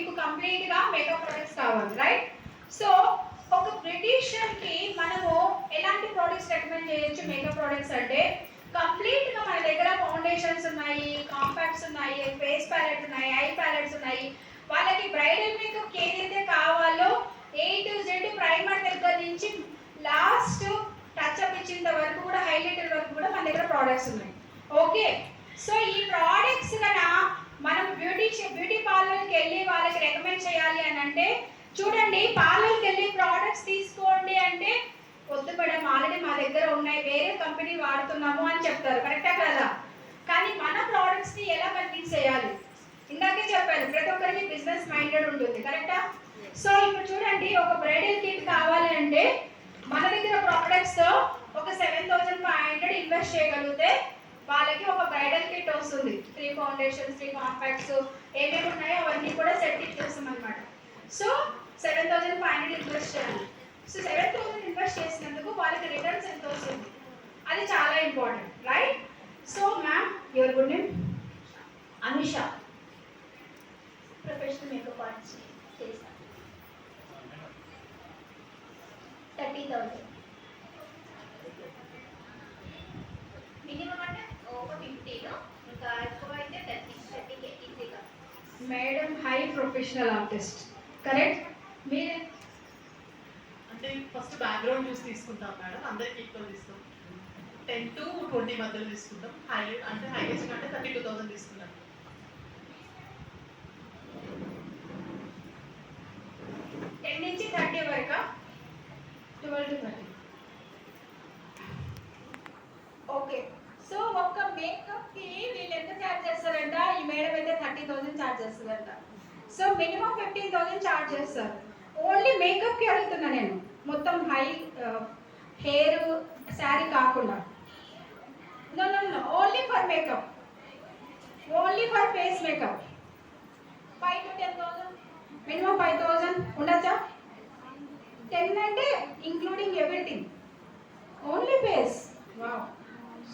మీకు కంప్లీట్గా makeup products కావాలి రైట్ సో ఒక బ్రిటిషియన్కి మనము ఎలాంటి ప్రొడక్ట్స్ రికమెండ్ చేయొచ్చు మేకప్ ప్రొడక్ట్స్ అంటే కంప్లీట్గా మన దగ్గర ఫౌండేషన్స్ ఉన్నాయి కాంపాక్ట్స్ ఉన్నాయి ఫేస్ ప్యాలెట్స్ ఉన్నాయి ఐ ప్యాలెట్స్ ఉన్నాయి. వాళ్ళకి బ్రైడల్ మేకప్ ఏదైతే కావాలో ఏ టు జెడ్ ప్రైమర్ దగ్గర నుంచి లాస్ట్ టచ్ అప్ ఇచ్చేంత వరకు కూడా హైలైటర్ వరకు కూడా మన దగ్గర ప్రోడక్ట్స్ ఉన్నాయి. ఓకే సో ఈ ప్రోడక్ట్స్ కన్నా మనం బ్యూటీ బ్యూటీ పార్లర్కి వెళ్ళి వాళ్ళకి రికమెండ్ చేయాలి అని అంటే చూడండి పార్లర్కి వెళ్ళి ప్రోడక్ట్స్ తీసుకోండి అంటే వద్దు మేడం ఆల్రెడీ మా దగ్గర ఉన్నాయి వేరే కంపెనీ వాడుతున్నాము అని చెప్తారు. కరెక్టా కదా? కానీ మన ప్రోడక్ట్స్ని ఎలా కన్విన్స్ చేయాలి? ఇందాకే చెప్పాను ప్రతి ఒక్కరికి బిజినెస్ మైండెడ్ ఉంటుంది. కరెక్టా సో ఇప్పుడు చూడండి ఒక బ్రైడల్ కిట్ కావాలి అంటే మన దగ్గర ప్రోడక్ట్స్ ఒక seven thousand five hundred invest చేయగలిగితే వాళ్ళకి ఒక బ్రైడల్ కిట్ వస్తుంది. త్రీ ఫౌండేషన్స్ త్రీ కాంపాక్ట్స్ ఏమేమి ఉన్నాయో అవన్నీ కూడా సెట్ ఇచ్చేస్తాం అనమాట so seven thousand five hundred invest చేయాలి. సో సెవెన్ థౌసండ్ ఇన్వెస్ట్ చేసినందుకు వాళ్ళకి రిటర్న్స్ ఎంత వస్తుంది? అది చాలా important right so ma'am your good name Anusha. Professional makeup artist చేస్తాను థర్టీ థౌసండ్ మినిమం అంటే ఒక ఫిఫ్టీన్ ఇంకా ఎక్కువ అయితే థర్టీ థర్టీకి ఈజీగా madam high professional artist. Correct? మీరు? అంటే ఫస్ట్ బ్యాక్గ్రౌండ్ చూసి తీసుకుంటాం మేడం అందరికి ఈక్వల్ ఇస్తాం టెన్ టు ట్వంటీ మధ్యలో తీసుకుంటాం. హై అంటే హైయెస్ట్ అంటే థర్టీ టూ థౌసండ్ తీసుకున్నాం టెన్ నుంచి థర్టీ వరకు twelve to thirty okay so ఒక్క మేకప్కి వీళ్ళు ఎంత ఛార్జ్ చేస్తారంట ఈ మేడం అయితే థర్టీ థౌసండ్ ఛార్జ్ చేస్తుందంట so minimum fifteen thousand charge చేస్తారు ఓన్లీ మేకప్కి అడుగుతున్నా నేను. మొత్తం హై హెయిర్ శారీ కాకుండా. No no no only for makeup only for face makeup five to ten thousand minimum five thousand ఉండొచ్చా? టెన్ అంటే including everything only face wow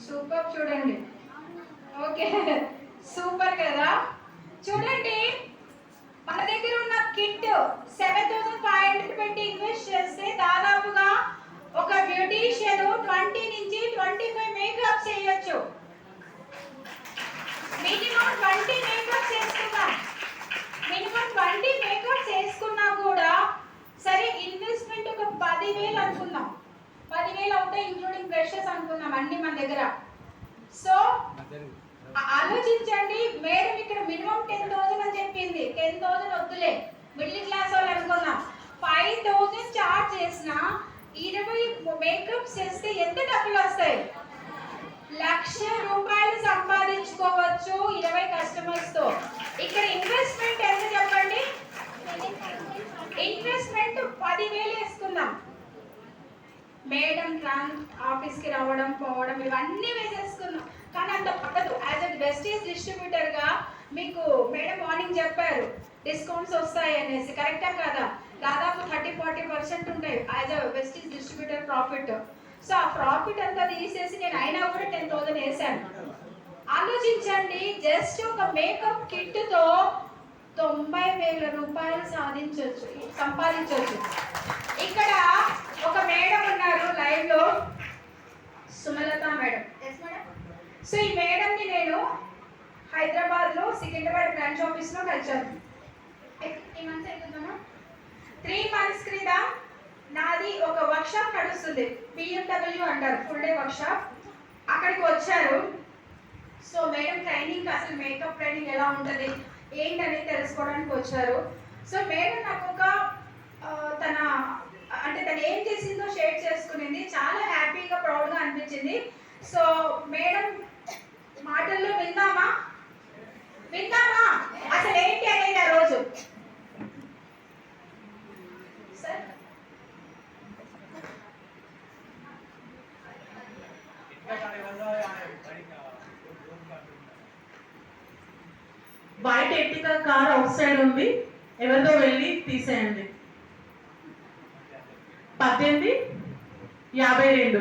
super చూడండి okay super కదా చూడండి మన దగ్గర ఉన్న kit seven thousand five hundred పెట్టి invest చేస్తే దాదాపుగా ఒక బ్యూటీషియన్ ట్వంటీ నుంచి ట్వంటీ ఫైవ్ మేకప్ చేయొచ్చు. మినిమం ట్వంటీ మేకప్ చేసుకున్నాం. మినిమం ట్వంటీ మేకప్ చేసుకున్నా కూడా సరే ఇన్వెస్ట్మెంట్ ఒక పదివేలు అనుకుందాం. పదివేలు అవుతాయి ఇంక్లూడింగ్ బ్రషెస్ అనుకుందాం అన్ని మన దగ్గర. సో ఆలోచించండి మేడం ఇక్కడ మినిమం టెన్ థౌసండ్ అని చెప్పింది. టెన్ థౌసండ్ వద్దులే. మిడిల్ క్లాస్ వాళ్ళు అనుకున్నాం. ఫైవ్ థౌసండ్ చార్జ్ చేసిన ఇరవై మేకప్ చేస్తే ఎంత డబ్బులు వస్తాయి? లక్ష రూపాయలు సంపాదించుకోవచ్చు ఇరవై కస్టమర్స్తో. ఇక్కడ ఇన్వెస్ట్మెంట్ ఎంత చెప్పండి ఇన్వెస్ట్మెంట్ పదివేలు వేసుకుందాం మేడం ఆఫీస్కి రావడం పోవడం ఇవన్నీ వేసేసుకున్నాం. కానీ అంత పట్టదు. యాజ్ అ వెస్టేజ్ డిస్ట్రిబ్యూటర్గా మీకు మేడం మార్నింగ్ చెప్పారు. డిస్కౌంట్స్ వస్తాయి అనేసి. కరెక్టా కదా? దాదాపు థర్టీ ఫార్టీ పర్సెంట్ ఉంటాయి as a Vestige distributor profit. So ఆ ప్రాఫిట్ అంతా తీసేసి నేను అయినా కూడా టెన్ థౌసండ్ వేసాను. ఆలోచించండి. జస్ట్ ఒక మేకప్ కిట్తో తొంభై వేల రూపాయలు సాధించవచ్చు సంపాదించవచ్చు ఇక్కడ ఒక మేడం ఉన్నారు లైవ్లో Sumalatha madam yes madam so ఈ మేడం ని నేను హైదరాబాద్లో సికింద్రాబాద్ బ్రాంచ్ ఆఫీస్లో కలిసాను త్రీ మంత్స్ క్రితం నాది ఒక వర్క్ షాప్ నడుస్తుంది బిఎండబ్ల్యూ అంటారు. ఫుల్ డే వర్క్ షాప్ అక్కడికి వచ్చారు. సో మేడం ట్రైనింగ్ అసలు మేకప్ ట్రైనింగ్ ఎలా ఉంటుంది? ఏంటనేది తెలుసుకోవడానికి వచ్చారు. సో మేడం నాకు ఒక తన అంటే తను ఏం చేసిందో షేర్ చేసుకునింది. చాలా హ్యాపీగా ప్రౌడ్గా అనిపించింది. సో మేడం మాటల్లో విందామా విందామా? అసలు ఏంటి అనేది ఆ రోజు? బయట ఎట్టిక కార్ అవుట్ సైడ్ ఉంది. ఎవరితో వెళ్ళి తీసేయండి. పద్దెనిమిది? యాభై రెండు.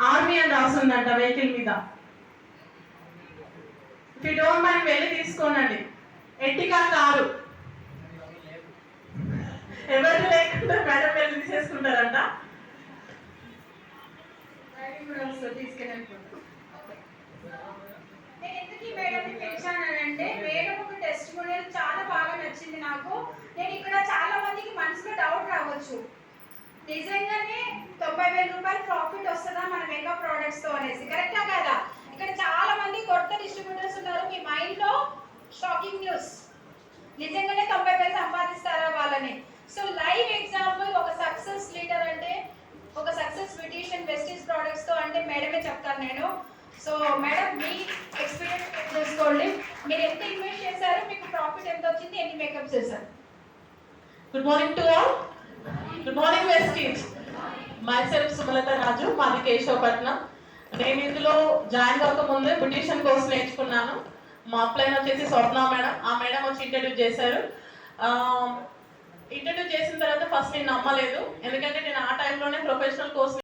ఆర్మీ అని రాసిందంట వెహికల్ మీద. ఇఫ్ డోంట్ మైండ్ వెళ్ళి తీసుకోనండి. ఎట్టికా కారు ఎవరు లేకుండా మేడం వెళ్ళి తీసేసుకుంటారంట? డ్రైవింగ్ నేను ఎందుకు మేడం ఒక టెస్ట్ మోడల్ చాలా బాగా నచ్చింది నాకు. నేను ఇక్కడ చాలా మందికి మనసులో డౌట్ రావచ్చు. నిజంగానే తొంభై వేల రూపాయలు ప్రాఫిట్ వస్తుందా మన మేకప్ ప్రోడక్ట్స్తో అనేసి. కరెక్టా కదా? ఇక్కడ చాలా మంది కొత్త డిస్ట్రిబ్యూటర్స్ టైంలో షాకింగ్ న్యూస్. నిజంగానే తొంభై వేలు సంపాదిస్తారా వాళ్ళని? సో లైవ్ ఎగ్జాంపుల్ ఒక సక్సెస్ లీడర్ అంటే ఒక సక్సెస్ బ్యూటిషియన్ వెస్టీస్ ప్రోడక్ట్స్తో అంటే మేడమే చెప్తాను నేను. సో మేడం మీ ఎక్స్పీరియన్స్ తెలుసుకోండి మీరు ఎంత ఇన్వెస్ట్ చేశారు మీకు ప్రాఫిట్ ఎంత వచ్చింది ఎన్ని మేకప్ చేశారు? Good morning to all good morning Vestiges myself Sumalatha Raju మాది కేశవపట్నం నేను ఇందులో జాయిన్ అవ్వక ముందే బ్యూటిషియన్ కోర్స్ నేర్చుకున్నాను. మా అప్లైన్ వచ్చేసి స్వర్ణ మేడం. ఆ మేడం వచ్చి ఇంట్రడ్యూస్ చేశారు. ఇంట్రడ్యూస్ చేసిన తర్వాత ఫస్ట్ నేను నమ్మలేదు. ఎందుకంటే నేను ఆ టైంలోనే ప్రొఫెషనల్ కోర్స్